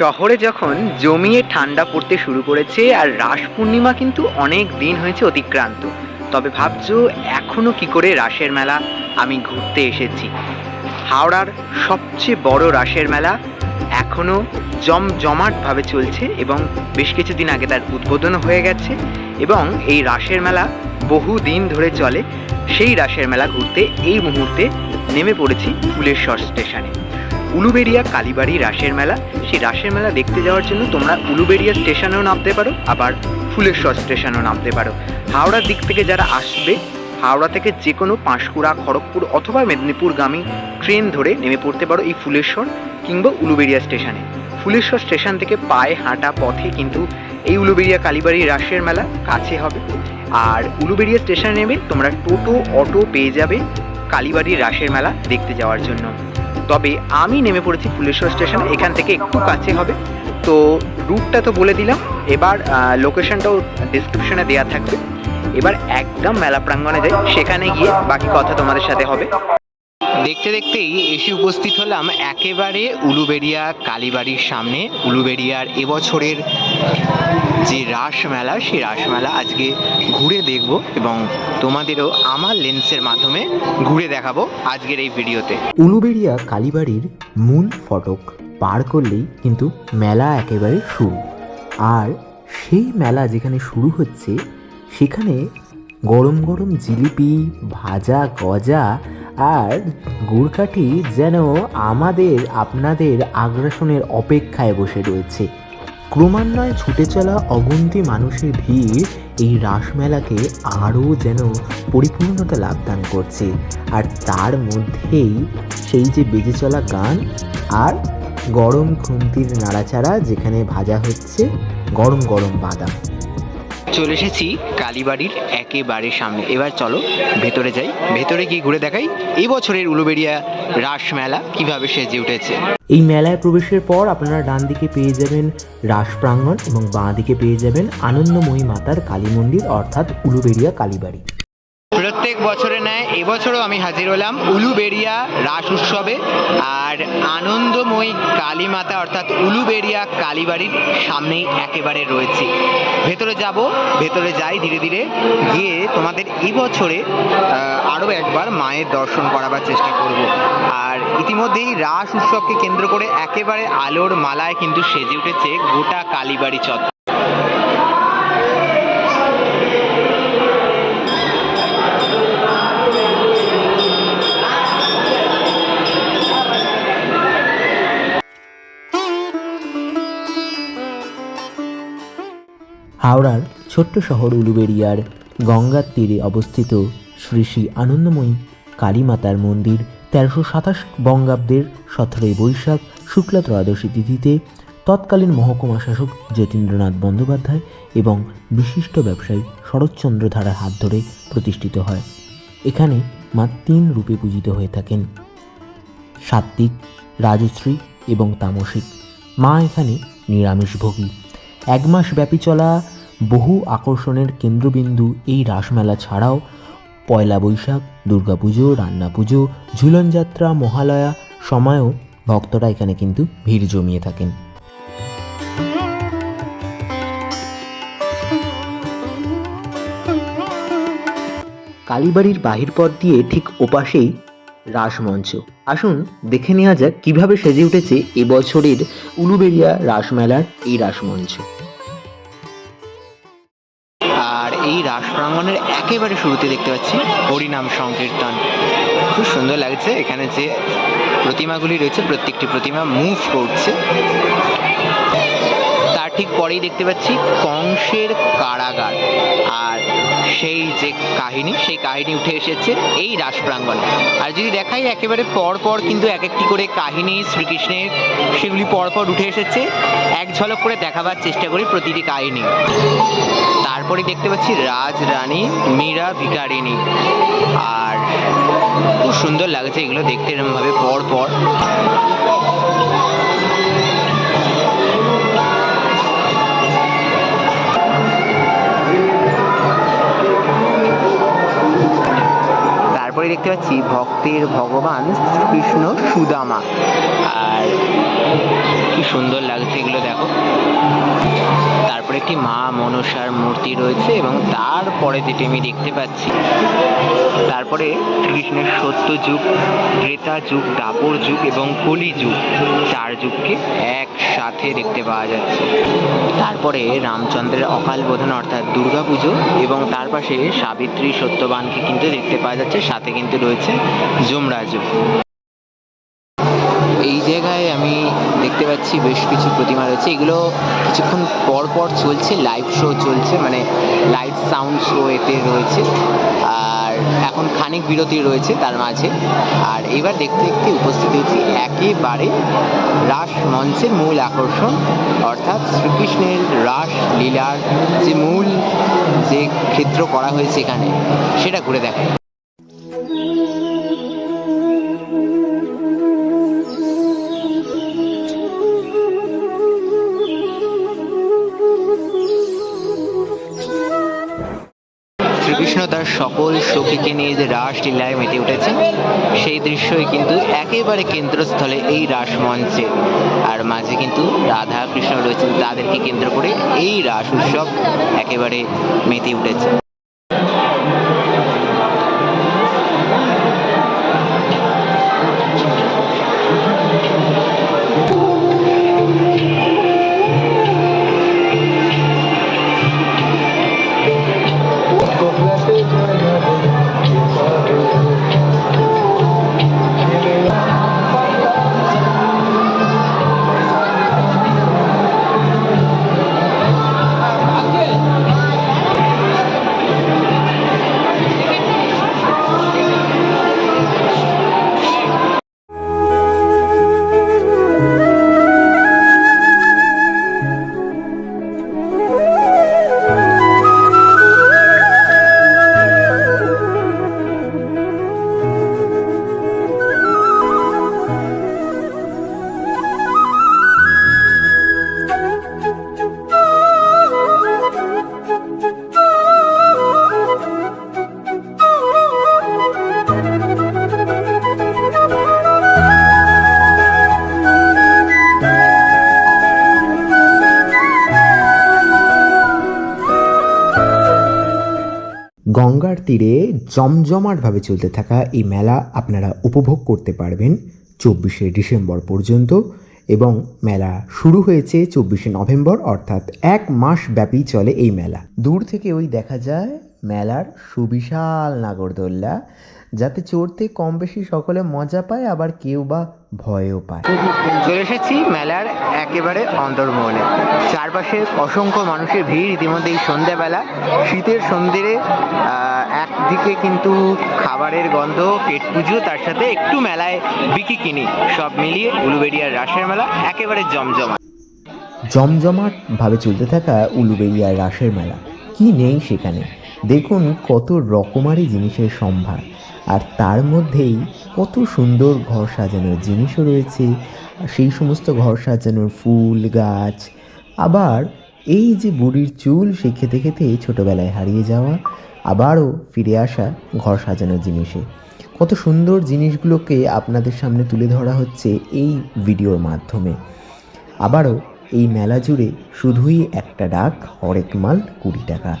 শহরে যখন জমিয়ে ঠান্ডা পড়তে শুরু করেছে আর রাস পূর্ণিমা কিন্তু অনেক দিন হয়েছে অতিক্রান্ত, তবে ভাবছ এখনও কি করে রাসের মেলা? আমি ঘুরতে এসেছি। হাওড়ার সবচেয়ে বড় রাসের মেলা এখনও জমজমাটভাবে চলছে এবং বেশ কিছুদিন আগে তার উদ্বোধন হয়ে গেছে এবং এই রাসের মেলা বহু দিন ধরে চলে। সেই রাসের মেলা ঘুরতে এই মুহূর্তে নেমে পড়েছি ফুলেশ্বর স্টেশনে। উলুবেড়িয়া কালীবাড়ি রাসের মেলা। সেই রাসের মেলা দেখতে যাওয়ার জন্য তোমরা উলুবেড়িয়া স্টেশনেও নামতে পারো, আবার ফুলেশ্বর স্টেশনেও নামতে পারো। হাওড়ার দিক থেকে যারা আসবে, হাওড়া থেকে যে কোনো পাঁশকুড়া, খড়গপুর অথবা মেদিনীপুরগামী ট্রেন ধরে নেমে পড়তে পারো এই ফুলেশ্বর কিংবা উলুবেড়িয়া স্টেশনে। ফুলেশ্বর স্টেশন থেকে পায়ে হাঁটা পথে কিন্তু এই উলুবেড়িয়া কালীবাড়ি রাসের মেলা কাছে হবে। আর উলুবেড়িয়া স্টেশনে নেমে তোমরা টোটো, অটো পেয়ে যাবে কালীবাড়ির রাসের মেলা দেখতে যাওয়ার জন্য। তবে আমি নেমে পড়েছি ফুলেশ্বর স্টেশন, এখান থেকে একটু কাছে হবে। তো রুটটা তো বলে দিলাম, এবার লোকেশনটাও ডিসক্রিপশনে দেওয়া থাকবে। এবার একদম মেলা প্রাঙ্গণে যাই, সেখানে গিয়ে বাকি কথা তোমাদের সাথে হবে। দেখতে দেখতেই এসে উপস্থিত হলাম একেবারে উলুবেড়িয়া কালীবাড়ির সামনে। উলুবেড়িয়ার এবছরের যে রাস মেলা সেই রাস মেলা আজকে ঘুরে দেখব এবং তোমাদেরও আমার লেন্সের মাধ্যমে ঘুরে দেখাবো আজকের এই ভিডিওতে। উলুবেড়িয়া কালীবাড়ির মূল ফটক পার করলেই কিন্তু মেলা একেবারে শুরু। আর সেই মেলা যেখানে শুরু হচ্ছে, সেখানে গরম গরম জিলিপি, ভাজা, গজা আর গুড়কাঠি যেন আমাদের, আপনাদের আগ্রাসনের অপেক্ষায় বসে রয়েছে। ক্রমান্বয়ে ছুটে চলা অগুন্তি মানুষের ভিড় এই রাসমেলাকে আরও যেন পরিপূর্ণতা লাভদান করছে। আর তার মধ্যেই সেই যে বেজে চলা গান আর গরম খুন্তির নাড়াচাড়া যেখানে ভাজা হচ্ছে, গরম গরম বাদাম। চলে এসেছি কালীবাড়ির একেবারে সামনে। এবার চলো ভেতরে যাই। ভেতরে গিয়ে ঘুরে দেখাই এই বছরের উলুবেড়িয়া রাস মেলা কীভাবে সেজে উঠেছে। এই মেলায় প্রবেশের পর আপনারা ডান দিকে পেয়ে যাবেন রাস প্রাঙ্গণ এবং বাঁ দিকে পেয়ে যাবেন আনন্দময়ী মাতার কালী মন্দির, অর্থাৎ উলুবেড়িয়া কালীবাড়ি। প্রত্যেক বছরে ন্যায়, এবছরও আমি হাজির হলাম উলুবেড়িয়া রাস উৎসবে আর আনন্দময়ী কালী মাতা অর্থাৎ উলুবেড়িয়া কালীবাড়ির সামনেই একেবারে রয়েছে। ভেতরে যাব, ভেতরে যাই ধীরে ধীরে গিয়ে তোমাদের এবছরে আরও একবার মায়ের দর্শন করাবার চেষ্টা করব। আর ইতিমধ্যেই রাস উৎসবকে কেন্দ্র করে একেবারে আলোর মালায় কিন্তু সেজে উঠেছে গোটা কালীবাড়ি চত্বর। হাওড়ার ছোট্ট শহর উলুবেড়িয়ার গঙ্গার তীরে অবস্থিত শ্রী শ্রী আনন্দময়ী কালীমাতার মন্দির তেরোশো সাতাশ বঙ্গাব্দের সতেরোই বৈশাখ শুক্লা ত্রয়োদশী তিথিতে তৎকালীন মহকুমা শাসক যতীন্দ্রনাথ বন্দ্যোপাধ্যায় এবং বিশিষ্ট ব্যবসায়ী শরৎচন্দ্র ধারার হাত ধরে প্রতিষ্ঠিত হয়। এখানে মা তিন রূপে পূজিত হয়ে থাকেন। সাত্ত্বিক রাজশ্রী এবং তামসিক। মা এখানে নিরামিষভোগী। এক মাস ব্যাপী চলা বহু আকর্ষণের কেন্দ্রবিন্দু এই রাসমেলা ছাড়াও পয়লা বৈশাখ, দুর্গাপুজো রান্না পুজো ঝুলনযাত্রা, মহালয়া সময়ও ভক্তরা এখানে কিন্তু ভিড় জমিয়ে থাকেন। কালীবাড়ির বাহির পথ দিয়ে ঠিক ওপাশেই রাসমঞ্চ। আসুন দেখে নেওয়া যাক কীভাবে সেজে উঠেছে এবছরের উলুবেড়িয়া রাসমেলার এই রাসমঞ্চ। এই রাস প্রাঙ্গনের একেবারে শুরুতে দেখতে পাচ্ছি হরিনাম সংকীর্তন। খুব সুন্দর লাগছে এখানে যে প্রতিমাগুলি রয়েছে, প্রত্যেকটি প্রতিমা মুভ করছে। তার ঠিক পরেই দেখতে পাচ্ছি কংসের কারাগার। আর সেই যে কাহিনী, সেই কাহিনী উঠে এসেছে এই রাস প্রাঙ্গণে। আর যদি দেখাই একেবারে পর পর কিন্তু এক একটি করে কাহিনী শ্রীকৃষ্ণের, সেগুলি পর পর উঠে এসেছে। এক ঝলক করে দেখাবার চেষ্টা করি প্রতিটি কাহিনী। তারপরে দেখতে পাচ্ছি রাজ রানী মীরা ভিকারিনী আর খুব সুন্দর লাগছে এগুলো দেখতে এরকম ভাবে দেখতে পাচ্ছি ভক্তের ভগবান কৃষ্ণ সুদামা। আর কি সুন্দর লাগছে এগুলো দেখো। তারপরে একটি মা মনসার মূর্তি রয়েছে এবং তারপরে যেটি আমি দেখতে পাচ্ছি তারপরে শ্রীকৃষ্ণের সত্য যুগ, ত্রেতা যুগ, দাপর যুগ এবং কলি যুগ। চার যুগকে একসাথে দেখতে পাওয়া যাচ্ছে। তারপরে রামচন্দ্রের অকাল বোধন অর্থাৎ দুর্গাপুজো এবং তার পাশে সাবিত্রী সত্যবানকে কিন্তু দেখতে পাওয়া যাচ্ছে, সাথে কিন্তু রয়েছে যমরাজও এই জায়গায় আমি দেখতে পাচ্ছি বেশ কিছু প্রতিমা রয়েছে। এগুলো কিছুক্ষণ পর পর চলছে লাইভ শো চলছে মানে লাইভ সাউন্ড শো এতে রয়েছে। আর এখন খানিক বিরতি রয়েছে তার মাঝে। আর এবার দেখতে দেখতে উপস্থিত হয়েছি একেবারে রাস মঞ্চের মূল আকর্ষণ, অর্থাৎ শ্রীকৃষ্ণের রাস লীলার যে মূল যে ক্ষেত্র করা হয়েছে এখানে, সেটা ঘুরে দেখা। সকল সখীকে নিয়ে যে রাস লীলায় মেতে উঠেছে, সেই দৃশ্যই কিন্তু একেবারে কেন্দ্রস্থলে এই রাস মঞ্চে আর মাঝে কিন্তু রাধা কৃষ্ণ রয়েছেন, তাদেরকে কেন্দ্র করে এই রাস উৎসব একেবারে মেতে উঠেছে। গঙ্গার তীরে জমজমাটভাবে চলতে থাকা এই মেলা আপনারা উপভোগ করতে পারবেন চব্বিশে ডিসেম্বর পর্যন্ত এবং মেলা শুরু হয়েছে চব্বিশে নভেম্বর, অর্থাৎ এক মাস ব্যাপী চলে এই মেলা। দূর থেকে ওই দেখা যায় মেলার সুবিশাল নাগরদোল্লা। যাতে চড়তে কম বেশি সকলে মজা পায় আবার কেউ বা ভয়ও পায়। চলে এসেছি মেলার একেবারে অন্তর্মহলে। চারপাশে অসংখ্য মানুষের ভিড় ইতিমধ্যে এই সন্ধ্যাবেলা। শীতের সন্ধ্যে একদিকে কিন্তু খাবারের গন্ধ পেট পুজো তার সাথে একটু মেলায় বিকি কিনি। সব মিলিয়ে উলুবেড়িয়ার রাসের মেলা একেবারে জমজমা জমজমাটভাবে চলতে থাকা উলুবেড়িয়ার রাসের মেলা। কি নেই সেখানে? দেখুন কত রকমারি জিনিসের সম্ভার। আর তার মধ্যেই কত সুন্দর ঘর সাজানোর জিনিসও রয়েছে। সেই সমস্ত ঘর সাজানোর ফুল, গাছ। আবার এই যে বুড়ির চুল, সে খেতে খেতে ছোটোবেলায় হারিয়ে যাওয়া, আবারও ফিরে আসা ঘর সাজানোর জিনিসে। কত সুন্দর জিনিসগুলোকে আপনাদের সামনে তুলে ধরা হচ্ছে এই ভিডিওর মাধ্যমে। আবারও এই মেলা জুড়ে শুধুই একটা ডাক, হরেক মাল কুড়ি টাকা।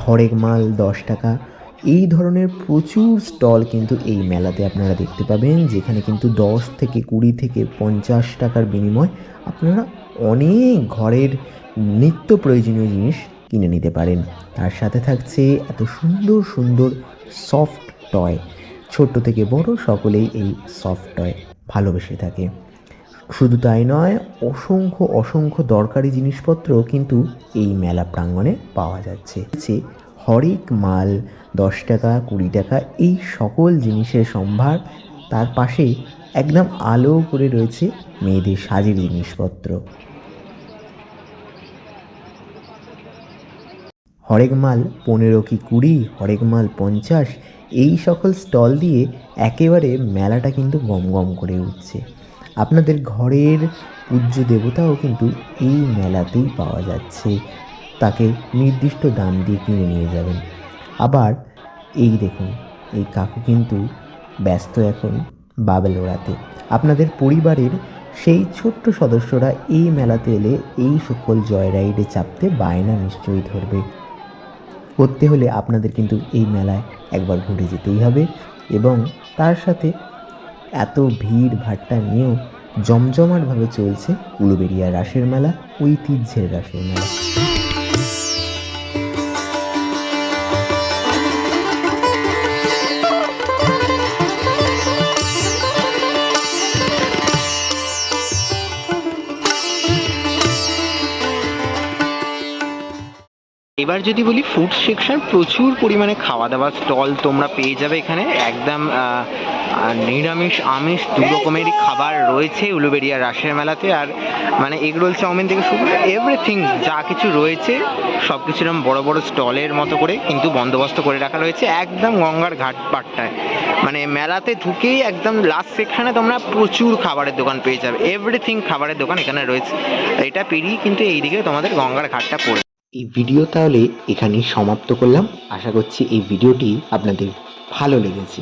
হরেক মাল দশ টাকা। এই ধরনের প্রচুর স্টল কিন্তু এই মেলাতে আপনারা দেখতে পাবেন, যেখানে কিন্তু দশ থেকে কুড়ি থেকে পঞ্চাশ টাকার বিনিময় আপনারা অনেক ঘরের নিত্য প্রয়োজনীয় জিনিস কিনে নিতে পারেন। তার সাথে থাকছে এত সুন্দর সুন্দর সফট টয়। ছোট থেকে বড় সকলেই এই সফট টয় ভালোবেসে থাকে। শুধু তাই নয়, অসংখ্য অসংখ্য দরকারি জিনিসপত্র কিন্তু এই মেলা প্রাঙ্গণে পাওয়া যাচ্ছে। হরেক মাল, দশ টাকা, কুড়ি টাকা, এই সকল জিনিসের সম্ভার। তার পাশে একদম আলো করে রয়েছে মেয়েদের সাজের জিনিসপত্র। হরেক মাল পনেরো কি কুড়ি, হরেক মাল পঞ্চাশ, এই সকল স্টল দিয়ে একেবারে মেলাটা কিন্তু গম গম করে উঠছে। আপনাদের ঘরের পূজ্য দেবতাও কিন্তু এই মেলাতেই পাওয়া যাচ্ছে। তাকে নির্দিষ্ট দাম দিয়ে কিনে নিয়ে যাবেন। আবার এই দেখুন, এই কাকু কিন্তু ব্যস্ত এখন বাবেল ওড়াতে। আপনাদের পরিবারের সেই ছোট্ট সদস্যরা এই মেলাতে এলে এই সকল জয় রাইডে চাপতে বায়না নিশ্চয়ই ধরবে। করতে হলে আপনাদের কিন্তু এই মেলায় একবার ঘুরে যেতেই হবে এবং তার সাথে এত ভিড় ভাট্টা নিয়েও জমজমাটভাবে চলছে উলুবেড়িয়া রাসের মেলা, ঐতিহ্যের রাসের মেলা। এবার যদি বলি ফুড সেকশন প্রচুর পরিমাণে খাওয়া দাওয়ার স্টল তোমরা পেয়ে যাবে এখানে। একদম আহ, নিরামিষ আমিষ দু রকমেরই খাবার রয়েছে উলুবেড়িয়া রাসের মেলাতে। আর মানে এগরোল চাউমিন থেকে শুরু করে এভরিথিং যা কিছু রয়েছে সব কিছু এরকম বড় বড় স্টলের মতো করে কিন্তু বন্দোবস্ত করে রাখা রয়েছে একদম গঙ্গার ঘাট পাটটায়। মানে মেলাতে ঢুকেই একদম লাস্ট সেকশনে তোমরা প্রচুর খাবারের দোকান পেয়ে যাবে। এভরিথিং খাবারের দোকান এখানে রয়েছে। এটা পেরিয়ে কিন্তু এইদিকে তোমাদের গঙ্গার ঘাটটা পড়ে। এই ভিডিও তাহলে এখানেই সমাপ্ত করলাম। আশা করছি এই ভিডিওটি আপনাদের ভালো লেগেছে।